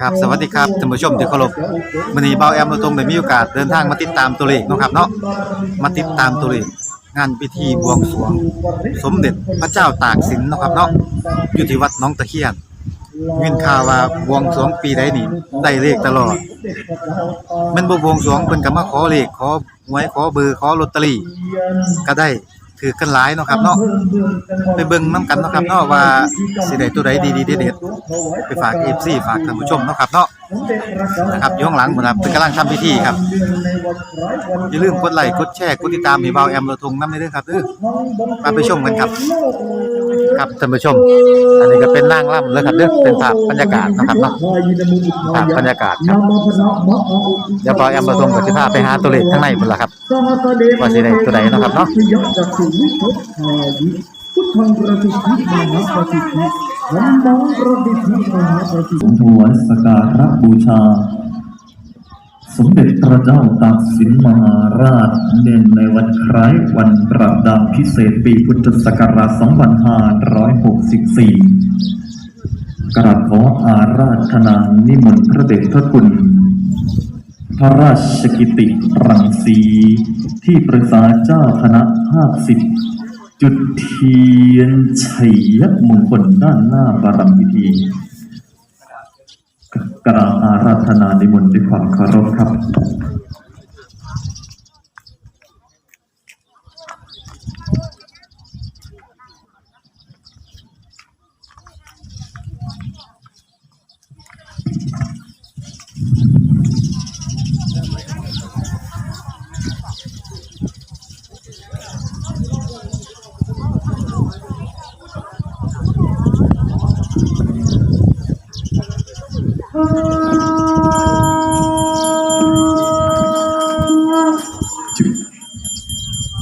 ครับสวัสดีครับท่านผู้ชมที่เคารพวันนี้เบาแอมเราตรงได้มีโอกาสเดินทางมาติดตามตัวเลขเนาะครับเนาะมาติดตามตัวเลขงานพิธีบวงสรวง สมเด็จพระเจ้าตากสินเนาะครับเนาะอยู่ที่วัดหน้องตะเคียนยินข่าวว่าบวงสรวงปีใดนี่ได้เลขตลอดแมันบ่บวงสรวงเพิ่นก็มาขอเลขขอหวยขอเบอร์ขอลอตเตอรี่ก็ได้ ถือกันหลายเนาะครับเนาะไปเบิ่งน้ำกันเนาะครับเนาะว่าสิได้ตัวใดดีๆเด็ดๆไปฝากเอฟซีฝากท่านผู้ชมเนาะครับเนาะนะครับอยู่ข้างหลังผมนะครับเป็นกำลังทำพิธีครับ อย่าลืมกดไลค์กดแชร์กดติดตามให้เบาแอมเราทงน้ำในเรื่องครับเด้อมาไปชมกันครับ ครับท่านผู้ชม อันนี้ก็เป็นนางร่ำเลยครับเด้อเป็นภาพบรรยากาศนะครับเนาะภาพบรรยากาศครับเดี๋ยวเบาแอมเราทงกับสิพาไปหาตัวเลขข้างในพุ่นล่ะครับว่าสิได้ตัวใดเนาะครับเนาะพุทธังประสิทธิมหาประสิทธิธัมมังประ สมถวายสการะบูชา สมเด็จพระเจ้าตากสินมหาราชเนื่องในวันคล้ายวันประดับพิเศษปีพุทธศักราช 2564 กราบขออาราธนานิมนต์พระเดชพระคุณ พระราชกิติรังสีที่ปรึกษาเจ้าคณะภาคสิบ จุดเทียนชัยมงคลด้านหน้าบารมพิธีกราบอาราธนาในมนต์ด้วยความเคารพครับ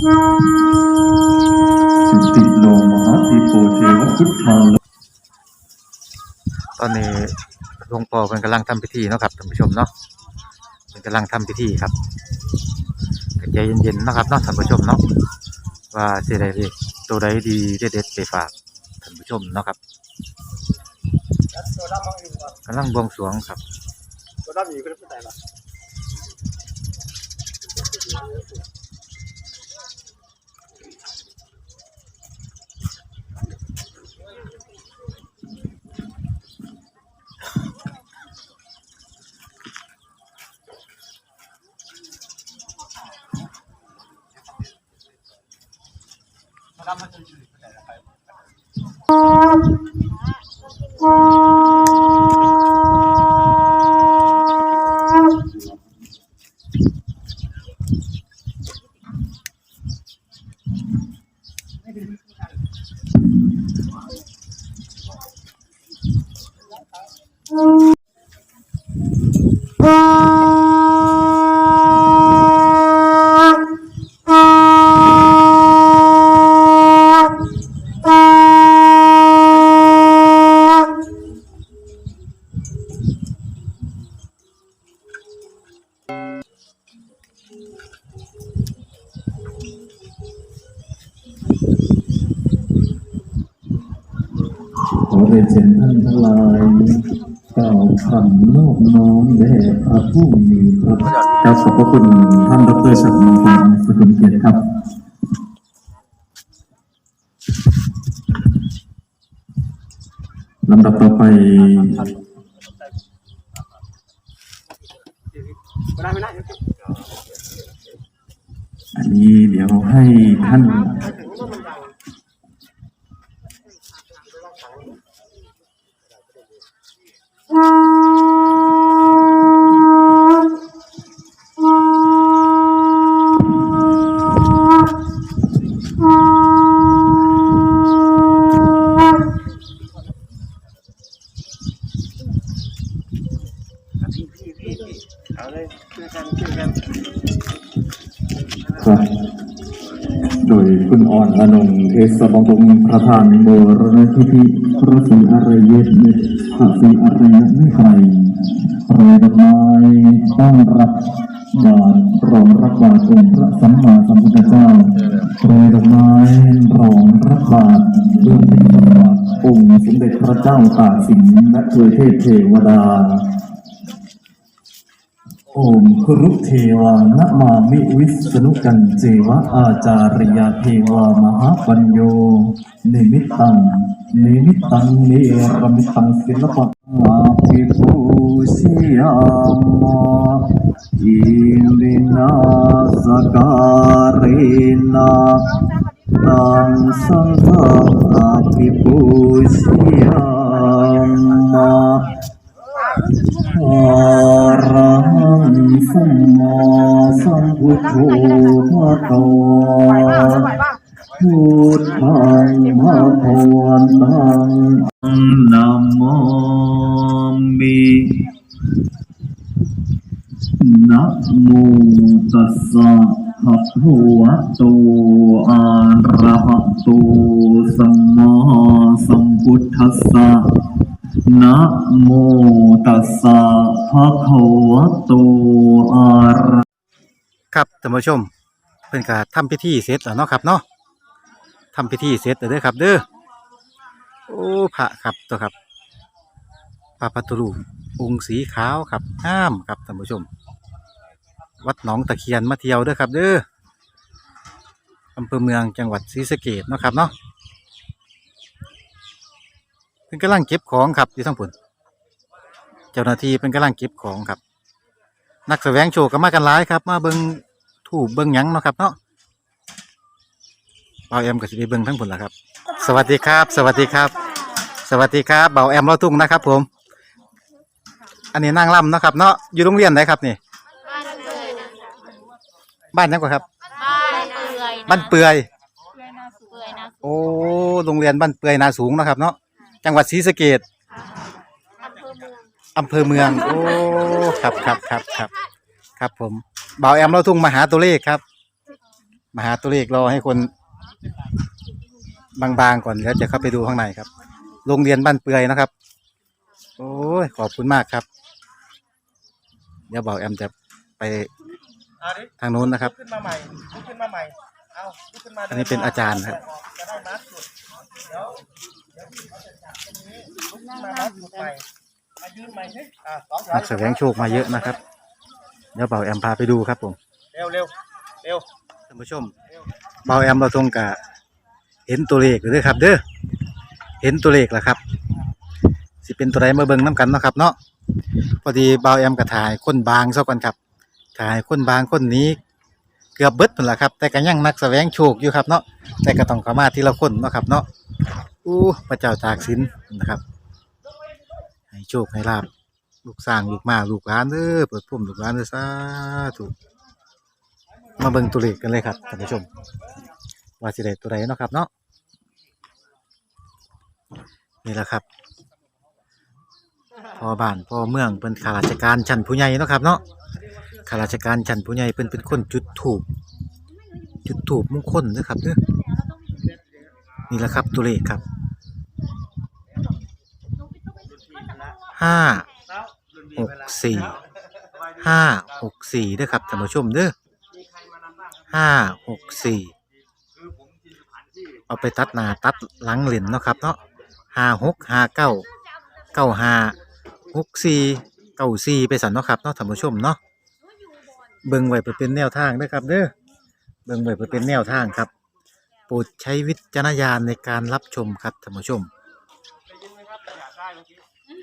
จุติโลมหาทิโปเทวพุทธาโลตอนนี้หลวงพ่อเพิ่นกำลังทำพิธีเนาะครับท่านผู้ชมเนาะเพิ่นกำลังทำพิธีครับก็ใจเย็นๆเนาะครับเนาะท่านผู้ชมเนาะว่าสิได้เลขตัวใดดีเด็ดๆไปฝากท่านผู้ชมเนาะครับกำลังบวงสรวงครับตัวด้านนี้ก็ได้แต่ละ ขอเรี ยนเชิญท่านทั้งหลายกล่าวคำนอบน้อมแด่พระผู้มีพระภาคครับขอบพระคุณท่านดรชักดิ์มงคลสุขุมเกียรติครับลำดับต่อไปอันนี้เดี๋ยวให้ท่าน เอาเลยช่วยกันช่วยกันครับ โดยคุณอ่อนอนงเทศบงศ์ประธานโบรณทิธิ พระศรีอริยเมตพระศรีอริยไม่ไกลโปรยดอกไม้ต้อนรับบาทรองรับบาทองค์พระสัมมาสัมพุทธเจ้าโปรยดอกไม้รองรับบาทดวยเป็นบาทองค์สมเด็จพระเจ้าตากสินและทวยเทพเทวดาโอมครุเทวานะมามิวิสนุกันเจวะอาจาริยเทวามหาปัญโยนิมิตตัง นิมิตตังนิรมิตังศิลป พุทธภะคะพุทธังภะคะวันตังนะโมมินะโมตัสสะภะคะวะโตอะระหะโตสัมมาสัมพุทธัสสะนะโมตัสสะภะคะวะโตอะระครับท่านผู้ชมเพิ่นก็ทำพิธีเสร็จแล้วเนาะครับเนาะ ทำพิธีเสร็จแล้วเด้อครับ เด้อโอ้พระครับตัวครับพระพัทธรูองค์สีขาวครับงามครับท่านผู้ชม วัดหนองตะเคียนมาเที่ยวเด้อครับ เด้ออำเภอเมืองจังหวัดศรีสะเกษเนาะครับเนาะเพิ่นกำลังเก็บของครับอยู่ทั้งปุ่นเจ้าหน้าที่เป็นกำลังเก็บของครับ นักแสวงโชคก็มากันหลายครับ มาเบิงถูกเบิงหยังเนาะครับเนาะ เบาแอมก็สิไปเบิงทั้งผลละครับ สวัสดีครับ สวัสดีครับ สวัสดีครับเบาแอมเราทุ่งนะครับ ผม อันนี้นั่งล่ำเนาะครับ เนาะอยู่โรงเรียนไหนครับนี่บ้านเปื่อยนะบ้านยังกว่าครับบ้านเปื่อยนะบ้านเปือยเปื่อยนะโอ้โรงเรียนบ้านเปือยนาสูงเนาะครับ เนาะจังหวัดศรีสะเกษอำเภอเมืองอำเภอเมือง โอ้ครับครับครับครับครับผมเบาแอมเราทุ่งมาหาตัวเลขครับ มาหาตัวเลขรอให้คน บางๆก่อนแล้วจะเข้าไปดูข้างในครับ โรงเรียนบ้านเปือยนะครับ โอ้ยขอบคุณมากครับ เดี๋ยวเบาแอมจะไปเอาดิทางโน้นนะครับลุกขึ้นมาใหม่ลุกขึ้นมาใหม่ เอาลุกขึ้นมาอันนี้เป็นอาจารย์ครับ จะได้มาร์คจุดเดี๋ยวเดี๋ยวพี่เขาจะจับตรงนี้ลุกขึ้นมามาร์คจุดใหม่ มายืนใหม่สิอะสองนักแสวงโชคมาเยอะนะครับ เดี๋ยวเบาแอมพาไปดูครับผม เร็วเร็วเร็วท่านผู้ชมเบาแอมเราตรงกะเห็นตัวเลขเลยครับ เด้อเห็นตัวเลขแล้วครับ สิเป็นตัวใดมาเบิ่งน้กันเนาะครับเนาะพอดีเบาแอมกระถ่ายคนบางซะก่อนครับ ถ่ายคนบางคนนี้ เกือบเบิดนั่นแหละครับ แต่ก็ยังนักแสวงโชคอยู่ครับเนาะแต่ก็ต้องเข้ามาทีละคนเนาะครับ เนาะอู้พระเจ้าตากสินนะครับให้โชคให้ลาบลูกสร้างลูกมาลูกหลานเด้อเปิดพุ่มลูกหลานเด้อสาธุ มาเบิ่งตัวเลขกันเลยครับท่านผู้ชม ว่าสิได้ตัวใดเนาะครับเนาะนี่แหละครับพ่อบ้านพ่อเมืองเป็นข้าราชการชั้นผู้ใหญ่เนาะครับเนาะข้าราชการชั้นผู้ใหญ่เป็นเป็นคนจุดถูกจุดถูกมงคลเด้อครับเด้อนี่แหละครับตัวเลขครับห้าหกสี่ห้าหกสี่เด้อครับท่านผู้ชมเด้อ ห้าหกสี่เอาไปตัดหน้าตัดหลังเหรียญเนาะครับเนาะห้าหกห้าเก้าเก้าห้าหกสี่เก้าสี่ไปสันเนาะครับเนาะท่านผู้ชมเนาะเบิ่งไว้เพื่อเป็นแนวทางเด้อครับเด้อเบิ่งไว้เพื่อเป็นแนวทางครับ โปรดใช้วิจารณญาณในการรับชมครับท่านผู้ชม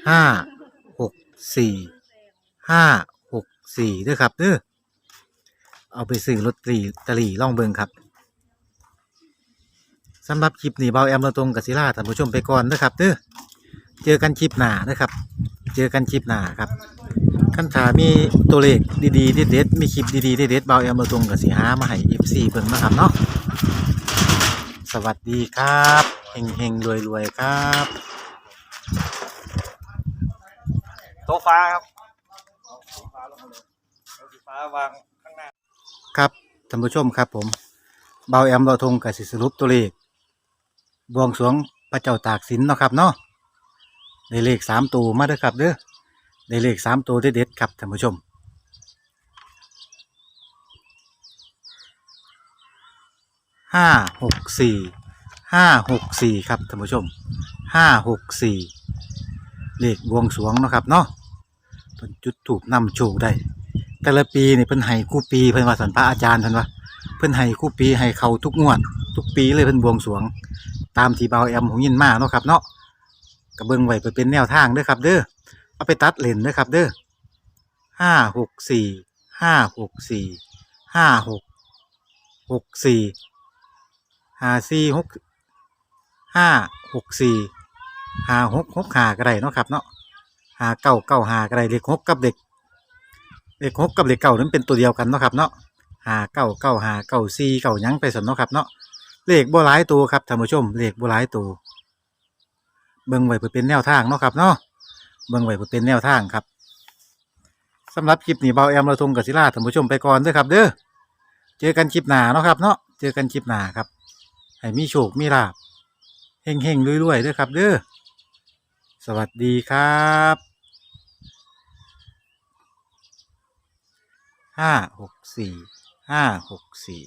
ห้าหกสี่ห้าหกสี่ด้อครับเด้อ เอาไปซื้อลอตเตอรี่ตะลี่ล่องเบิงครับสำหรับคลิปนี้เบาแอมเราตรงกับศิลาท่านผู้ชมไปก่อนนะครับเด้อเจอกันคลิปหน้านะครับ เจอกันคลิปหน้าครับคันถามีตัวเลขดีๆเด็ดๆมีคลิปดีๆเด็ดๆเบาแอมเราตรงกับสีหามาให้ FC เบิ่งนะครับเนาะสวัสดีครับเฮงเฮงรวยรวยๆครับโต๊ะฟ้าครับโต๊ะฟ้าลงมาเลยโต๊ะฟ้าวาง ครับท่านผู้ชมครับผมเบาแอมเราทงกับสิสรุปตัวเลขบวงสวงพระเจ้าตากสินเนาะครับเนาะได้เลขสามตัวมาเด้อครับเด้อได้เลขสามตัวเด็ดๆครับท่านผู้ชมห้าหกสี่ห้าหกสี่ครับท่านผู้ชมห้าหกสี่เลขบวงสวงเนาะครับเนาะเพิ่นจุดถูกนำโชคได้ แต่ละปีนี่เพิ่นให้คู่ปีเพิ่นว่าสันพระอาจารย์เพิ่นว่าเพิ่นให้คู่ปีให้เขาทุกงวด ทุกปีเลยเพิ่นบวงสรวง ตามที่เบาแอมหงยินมาเนาะครับเนาะก็เบิ่งไว้เพื่อเป็นแนวทางเด้อครับ เด้อเอาไปตัดเลนเด้อครับ เด้อห้าหกสี่ห้าหกสี่ห้าหกหกสี่ห้าสี่หกห้าหกสี่ห้าหกหกหาก็ได้เนาะครับเนาะหาเก้าเก้าหาก็ได้เลขหกกับเด็ก เลขหกกับเลขเก้านั้นเป็นตัวเดียวกันเนาะครับเนาะหาเก้าเก้าหาเก้าสี่เก้ายังไปสนเนาะครับเนาะเลขบัวหลายตัวครับท่านผู้ชมเลขบัวหลายตัวเบิ่งไว้เพื่อเป็นแนวทางเนาะครับเนาะเบิ่งไว้เพื่อเป็นแนวทางครับสำหรับคลิปนี้เบาแอมเราทงกับศิลาท่านผู้ชมไปก่อนเด้อครับ เด้อเจอกันคลิปหน้าเนาะครับเนาะเจอกันคลิปหน้าครับให้มีโชคมีลาบเฮงเฮงรวยๆเด้อครับ เด้อสวัสดีครับ ห้าหกสี่ห้าหกสี่